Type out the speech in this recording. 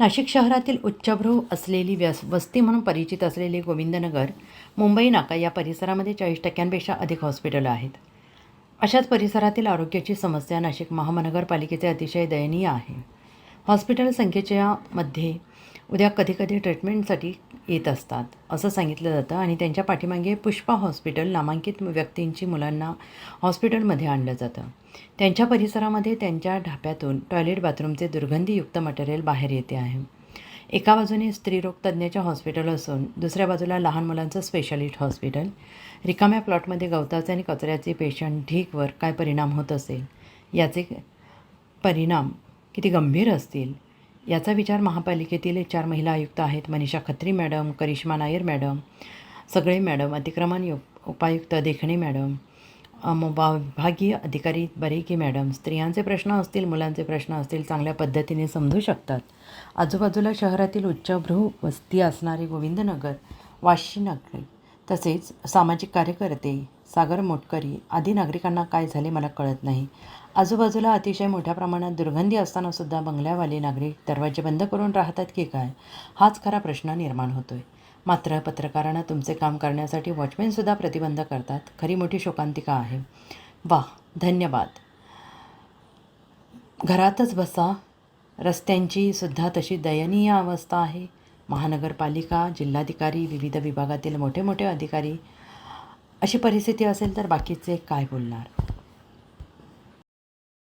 नाशिक शहरातील उच्चभ्रू असलेली व्यस वस्ती म्हणून परिचित असलेले गोविंदनगर मुंबई नाका या परिसरामध्ये चाळीस टक्क्यांपेक्षा अधिक हॉस्पिटल आहेत. अशाच परिसरातील आरोग्याची समस्या नाशिक महानगरपालिकेचे अतिशय दयनीय आहे. हॉस्पिटल संख्येच्या मध्ये उद्या कधीकधी ट्रीटमेंटसाठी येत असतात. असं सांगितलं जातं आणि त्यांच्या पाठीमागे पुष्पा हॉस्पिटल नामांकित व्यक्तींची मुलांना हॉस्पिटलमध्ये आणलं जातं. त्यांच्या परिसरामध्ये त्यांच्या ढाप्यातून टॉयलेट बाथरूमचे दुर्गंधीयुक्त मटेरियल बाहेर येते आहे. एका बाजूने स्त्रीरोग तज्ज्ञाच्या हॉस्पिटल असून दुसऱ्या बाजूला लहान मुलांचं स्पेशालिस्ट हॉस्पिटल. रिकाम्या प्लॉटमध्ये गवताचे आणि कचऱ्याचे पेशंट ढीकवर काय परिणाम होत असेल? याचे परिणाम किती गंभीर असतील? याचा विचार महापालिकेतील चार महिला आयुक्त आहेत मनीषा खत्री मॅडम करिश्मा नायर मॅडम सगळे मॅडम अतिक्रमण यु उपायुक्त देखणे मॅडम विभागीय अधिकारी बरेकी मॅडम स्त्रियांचे प्रश्न असतील मुलांचे प्रश्न असतील चांगल्या पद्धतीने समजू शकतात. आजूबाजूला शहरातील उच्चभ्रू वस्ती असणारे गोविंदनगर वाशी नागरिक तसेच सामाजिक कार्यकर्ते सागर मोटकरी आदी नागरिकांना काय झाले मला कळत नाही. आजूबाजूला अतिशय मोठ्या प्रमाणात दुर्गंधी असतानासुद्धा बंगल्यावाले नागरिक दरवाजे बंद करून राहतात की काय? हाच खरा प्रश्न निर्माण होतो आहे मात्र पत्रकारांना तुमचे काम करण्यासाठी वॉचमॅनसुद्धा प्रतिबंध करतात. खरी मोठी शोकांतिका आहे. वा धन्यवाद. घरातच बसा. रस्त्यांची सुद्धा तशी दयनीय अवस्था आहे. महानगरपालिका जिल्हाधिकारी विविध विभागातील मोठे मोठे अधिकारी अशी परिस्थिती असेल तर बाकीचे काय बोलणार?